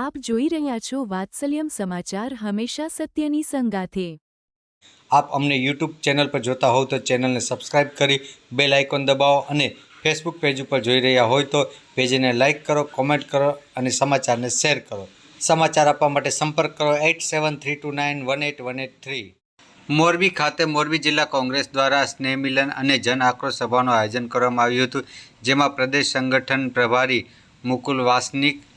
આપ જોઈ રહ્યા છો વાત્સલ્યમ સમાચાર હંમેશા સત્યની સંગાથે. આપ અમને યુટ્યુબ ચેનલ પર જોતા હોવ તો ચેનલને સબસ્ક્રાઇબ કરી બેલ આઇકોન દબાવો અને ફેસબુક પેજ ઉપર જોઈ રહ્યા હોય તો પેજને લાઇક કરો, કોમેન્ટ કરો અને સમાચારને શેર કરો. સમાચાર આપવા માટે સંપર્ક કરો eight seven three two nine one eight one eight three. Morbi ખાતે મોરબી જિલ્લા કોંગ્રેસ દ્વારા સ્નેહ મિલન અને જન આક્રોશ સભાનું આયોજન કરવામાં આવ્યું હતું, જેમાં પ્રદેશ સંગઠન પ્રભારી મુકુલ વાસનિક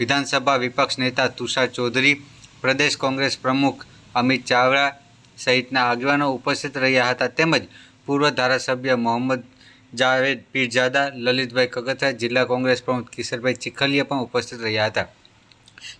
વિધાનસભા વિપક્ષ નેતા તુષાર ચૌધરી, પ્રદેશ કોંગ્રેસ પ્રમુખ અમિત ચાવડા સહિતના આગેવાનો ઉપસ્થિત રહ્યા હતા. તેમજ પૂર્વ ધારાસભ્ય મોહમ્મદ જાવેદ પીરજાદા લલિતભાઈ કગથરા જિલ્લા કોંગ્રેસ પ્રમુખ કિશોરભાઈ ચીખલીયા પણ ઉપસ્થિત રહ્યા હતા.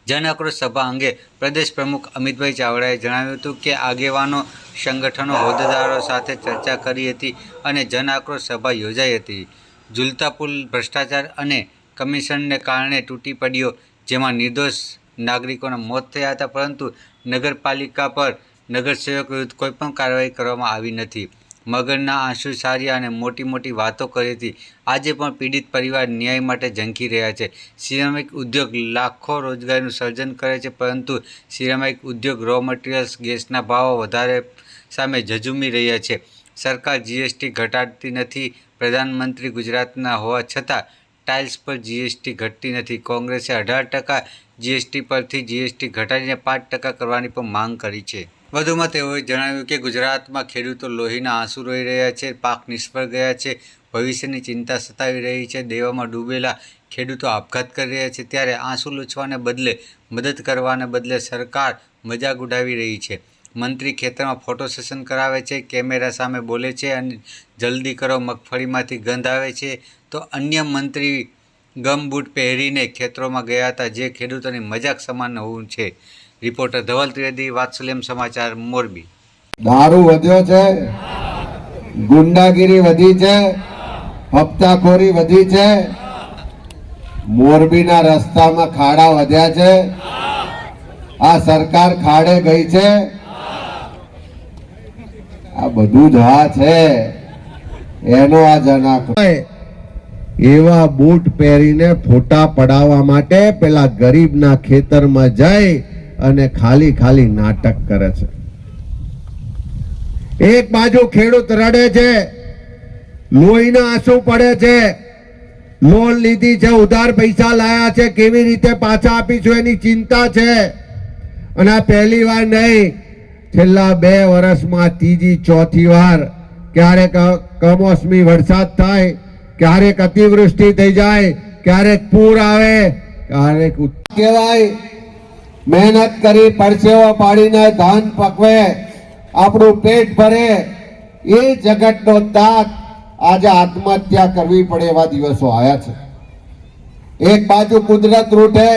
જન આક્રોશ સભા અંગે પ્રદેશ પ્રમુખ અમિતભાઈ ચાવડાએ જણાવ્યું હતું કે આગેવાનો, સંગઠનો, હોદ્દેદારો સાથે ચર્ચા કરી હતી અને જન આક્રોશ સભા યોજાઈ હતી. ઝુલતા પુલ ભ્રષ્ટાચાર અને કમિશનને કારણે તૂટી પડ્યો, જેમાં નિર્દોષ નાગરિકોના મોત થયા હતા, પરંતુ નગરપાલિકા પર નગરસેવક વિરુદ્ધ કોઈપણ કાર્યવાહી કરવામાં આવી નથી. મગરના આંસુ સાર્યા અને મોટી મોટી વાતો કરી હતી. આજે પણ પીડિત પરિવાર ન્યાય માટે ઝંખી રહ્યા છે. સિરામિક ઉદ્યોગ લાખો રોજગારીનું સર્જન કરે છે, પરંતુ સિરામિક ઉદ્યોગ રો મટીરિયલ્સ ગેસના ભાવો વધારે સામે ઝઝુમી રહ્યા છે. સરકાર જીએસટી ઘટાડતી નથી. પ્રધાનમંત્રી ગુજરાતના હોવા છતાં ટાઇલ્સ પર જીએસટી ઘટતી નથી. કોંગ્રેસે અઢાર ટકા જીએસટી પરથી જીએસટી ઘટાડીને પાંચ ટકા કરવાની પણ માંગ કરી છે. વધુમાં તેઓએ જણાવ્યું કે ગુજરાતમાં ખેડૂતો લોહીના આંસુ રોઈ રહ્યા છે, પાક નિષ્ફળ ગયા છે, ભવિષ્યની ચિંતા સતાવી રહી છે, દેવામાં ડૂબેલા ખેડૂતો આપઘાત કરી રહ્યા છે. ત્યારે આંસુ લૂછવાને બદલે મદદ કરવાને બદલે સરકાર મજાક ઉડાવી રહી છે. મંત્રી ખેતરમાં ફોટો સેશન કરાવે છે, કેમેરા સામે બોલે છે અને જલ્દી કરો, મગફળીમાંથી ગંધ આવે છે. તો અન્ય મંત્રી ગમ બૂટ પહેરીને ખેતરોમાં ગયા હતા, જે ખેડૂતોની મજાક સમાન હોવું છે. રિપોર્ટર ધવલ ત્રિવેદી, વાત્સલ્યમ સમાચાર, મોરબી. દારૂ વધ્યો છે, ગુંડાગીરી વધી છે, હપ્તાખોરી વધી છે, મોરબીના રસ્તામાં ખાડા વધ્યા છે, આ સરકાર ખાડે ગઈ છે આ બધું જ હા છે. એનો આ જનાક. એવા બૂટ પહેરીને ફોટા પડાવવા માટે પેલા ગરીબના ખેતરમાં જાય અને ખાલી ખાલી નાટક કરે છે. એક બાજુ ખેડૂત રડે છે, લોહીના આંસુ પડે છે, લોન લીધી છે, ઉધાર પૈસા લાયા છે, કેવી રીતે પાછા આપીશું એની ચિંતા છે. અને આ પહેલી વાર નહીં છેલ્લા બે વર્ષમાં ત્રીજી, ચોથી વાર ક્યારેક કમોસમી વરસાદ થાય, ક્યારેક અતિવૃષ્ટિ થઈ જાય, ક્યારેક પૂર આવે, ક્યારેક કહેવાય, મહેનત કરી પરસેવો પાડીને ધાન પકવે, આપણું પેટ ભરે, એ જગતનો તાત આજે આત્મહત્યા કરવી પડે એવા દિવસો આવ્યા છે. એક બાજુ કુદરત રૂઠે,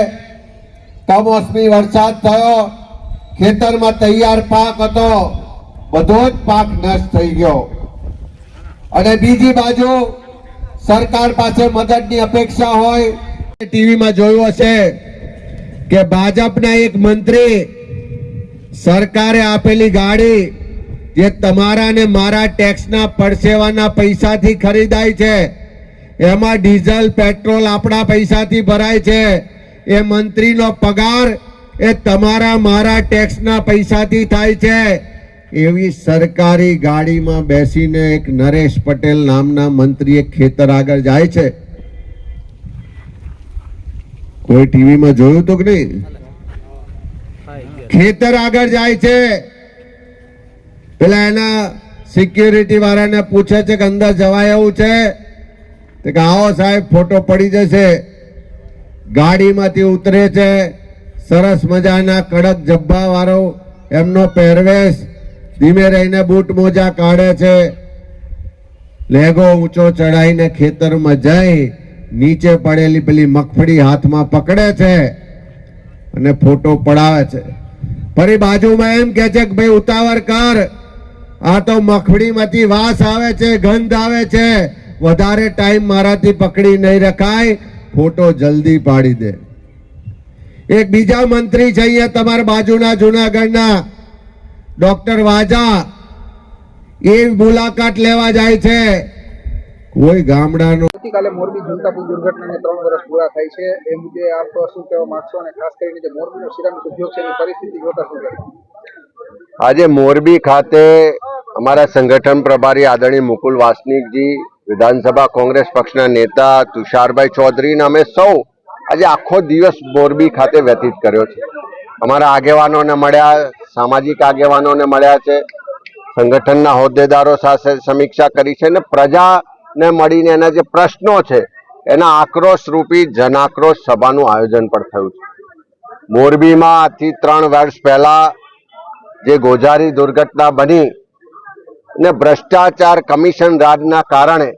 કમોસમી વરસાદ થયો ખેતરમાં તૈયાર પાક હતો. બધો જ પાક નષ્ટ થઈ ગયો. અને બીજી બાજુ સરકાર પાસે મદદની અપેક્ષા હોય ટીવીમાં જોયું હશે કે ભાજપના એક મંત્રી સરકારે આપેલી ગાડી જે તમારા ને મારા ટેક્સના પરસેવાના પૈસાથી ખરીદાય છે, એમાં ડીઝલ, પેટ્રોલ આપણા પૈસાથી ભરાય છે, એ મંત્રીનો પગાર એ તમારા મારા ટેક્સના પૈસાથી થાય છે. એવી સરકારી ગાડીમાં બેસીને એક નરેશ પટેલ નામના મંત્રી એક ખેતર આગળ જાય છે. કોઈ ટીવીમાં જોયું તો કે નહીં? ખેતર આગળ જાય છે. પેલા એના સિક્યુરિટી વાળાને પૂછે છે કે અંદર જવાય એવું છે? કે આવો સાહેબ, ફોટો પડી જશે. ગાડીમાંથી ઉતરે છે. સરસ મજાના કડક જબ્બા વાળો એમનો પહેરવેશ ધીમે રહીને બૂટ મોજા કાઢે છે. લેગો ઊંચો ચડાઈને ખેતરમાં જઈ નીચે પડેલી પેલી મગફળી હાથમાં પકડે છે અને ફોટો પડાવે છે. ફરી બાજુમાં એમ કે છે કે, ભાઈ, ઉતાવળ કર. આ તો મગફળીમાંથી વાસ આવે છે, ગંધ આવે છે. વધારે ટાઈમ મારાથી પકડી નહીં રખાય. ફોટો જલ્દી પાડી દે. એક બીજા મંત્રી છે અહીંયા તમારા બાજુના જુનાગઢના. ડોક્ટર વાજા એ મુલાકાત લેવા જાય છે. કોઈ ગામડાનો આવતીકાલે મોરબી જનતા પુલ દુર્ઘટનાને ત્રણ વર્ષ પૂરા થાય છે. એ મુદ્દે આપ શું કહેવા માંગશો? અને ખાસ કરીને જે મોરબીનો સિરામિક ઉદ્યોગ છે એની પરિસ્થિતિ જોતા શું કહેશો? આજે મોરબી ખાતે અમારા સંગઠન પ્રભારી આદરણીય મુકુલ વાસનિકજી વિધાનસભા કોંગ્રેસ પક્ષના નેતા તુષારભાઈ ચૌધરીને અમે સૌ આજે આખો દિવસ મોરબી ખાતે વ્યતીત કર્યો છે. અમારા આગેવાનોને મળ્યા, સામાજિક આગેવાનોને મળ્યા છે, સંગઠનના હોદ્દેદારો સાથે સમીક્ષા કરી છે અને પ્રજાને મળીને એના જે પ્રશ્નો છે, એના આક્રોશ રૂપી જનાક્રોશ સભાનું આયોજન પણ થયું છે. મોરબીમાં આજથી ત્રણ વર્ષ પહેલા જે ગોઝારી દુર્ઘટના બની ને ભ્રષ્ટાચાર કમિશન રાજના કારણે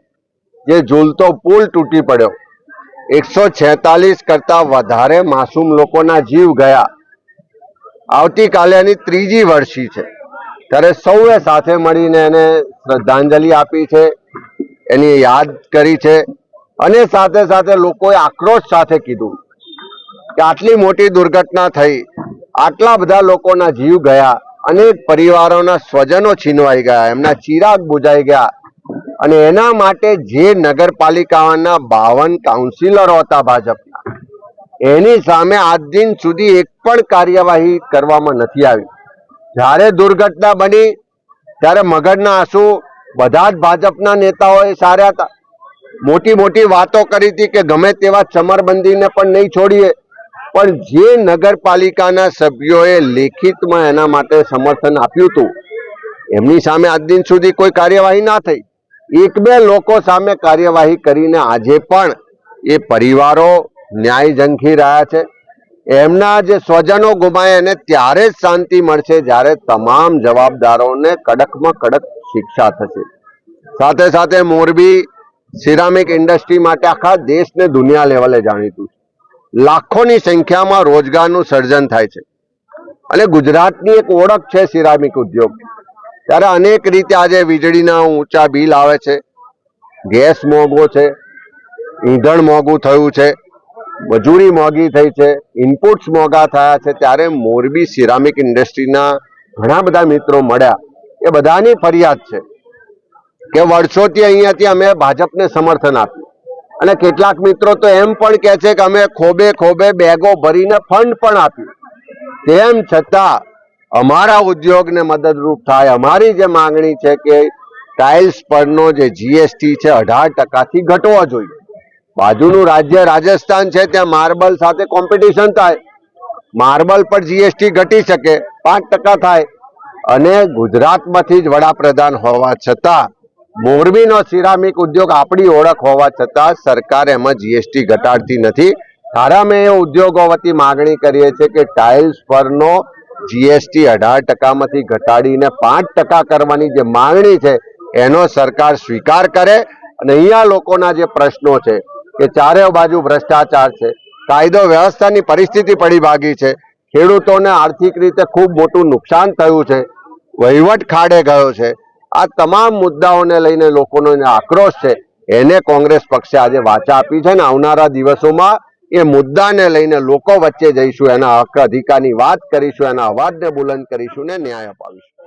જે ઝૂલતો પુલ તૂટી પડ્યો એકસો છેતાલીસ કરતા વધારે માસૂમ લોકોના જીવ ગયા. આવતીકાલે એની ત્રીજી વર્ષી છે. ત્યારે સૌએ સાથે મળીને એને શ્રદ્ધાંજલિ આપી છે, એની યાદ કરી છે અને સાથે સાથે લોકોએ આક્રોશ સાથે કીધું કે આટલી મોટી દુર્ઘટના થઈ, આટલા બધા લોકોના જીવ ગયા, અનેક પરિવારોના સ્વજનો છીનવાઈ ગયા, એમના ચિરાગ બુજાઈ ગયા અને એના માટે જે નગરપાલિકાના બાવન કાઉન્સિલરો હતા ભાજપના, એની સામે આજ દિન સુધી એક પણ કાર્યવાહી કરવામાં નથી આવી. જ્યારે દુર્ઘટના બની, ત્યારે મગજના આંસુ બધા જ ભાજપના નેતાઓએ સાર્યા હતા. મોટી મોટી વાતો કરી હતી કે ગમે તેવા ચમરબંધીને પણ નહીં છોડીએ, પણ જે નગરપાલિકાના સભ્યોએ લેખિતમાં એના માટે સમર્થન આપ્યું હતું, એમની સામે આજ દિન સુધી કોઈ કાર્યવાહી ના થઈ. એક બે લોકો સામે કાર્યવાહી કરીને આજે પણ એ પરિવારો ન્યાય ઝંખી રહ્યા છે. એમના જે સ્વજનો ગુમાય એને ત્યારે જ શાંતિ મળશે જ્યારે તમામ જવાબદારોને કડકમાં કડક શિક્ષા થશે. સાથે સાથે મોરબી સિરામિક ઇન્ડસ્ટ્રી માટે આખા દેશને દુનિયા લેવલે જાણીતું છે. લાખોની સંખ્યામાં રોજગારનું સર્જન થાય છે. અને ગુજરાતની એક ઓળખ છે સિરામિક ઉદ્યોગ. ત્યારે અનેક રીતે આજે વીજળીના ઊંચા બિલ આવે છે. ગેસ મોંઘો છે. ઈંધણ મોંઘું થયું છે. મજૂરી મોંઘી થઈ છે. ઇનપુટ્સ મોંઘા થયા છે. ત્યારે મોરબી સિરામિક ઇન્ડસ્ટ્રીના ઘણા બધા મિત્રો મળ્યા. એ બધાની ફરિયાદ છે કે વર્ષોથી અહીંયાથી અમે ભાજપને સમર્થન આપ્યું. અને કેટલાક મિત્રો તો એમ પણ કહે છે કે અમે ખોબે ખોબે બેગો ભરીને ફંડ પણ આપ્યું. તેમ છતાં અમારા ઉદ્યોગને મદદરૂપ થાય. અમારી જે માંગણી છે કે ટાઇલ્સ પરનો જે જીએસટી છે અઢાર ટકાથી ઘટવો જોઈએ. બાજુનું રાજ્ય રાજસ્થાન છે, ત્યાં માર્બલ સાથે કોમ્પિટિશન થાય. માર્બલ પર જીએસટી ઘટી શકે, પાંચ ટકા થાય. અને ગુજરાતમાંથી જ વડાપ્રધાન હોવા છતાં, મોરબીનો સિરામિક ઉદ્યોગ આપણી ઓળખ હોવા છતાં સરકાર એમાં જીએસટી ઘટાડતી નથી. તારા મેં એ ઉદ્યોગો વતી માગણી કરીએ છીએ કે ટાઇલ્સ પરનો જીએસટી અઢાર ટકામાંથી ઘટાડીને પાંચ ટકા કરવાની જે માંગણી છે, એનો સરકાર સ્વીકાર કરે અને અહીંયા લોકોના જે પ્રશ્નો છે, કે ચારે બાજુ ભ્રષ્ટાચાર છે, કાયદો વ્યવસ્થાની પરિસ્થિતિ પડી ભાગી છે, ખેડૂતોને આર્થિક રીતે ખૂબ મોટું નુકસાન થયું છે, વહીવટ ખાડે ગયો છે, આ તમામ મુદ્દાઓને લઈને લોકોનો આક્રોશ છે, એને કોંગ્રેસ પક્ષે આજે વાચા આપી છે ને આવનારા દિવસોમાં એ મુદ્દાને લઈને લોકો વચ્ચે જઈશું, એના હક અધિકારની વાત કરીશું, એના અવાજને બુલંદ કરીશું ને ન્યાય અપાવીશું.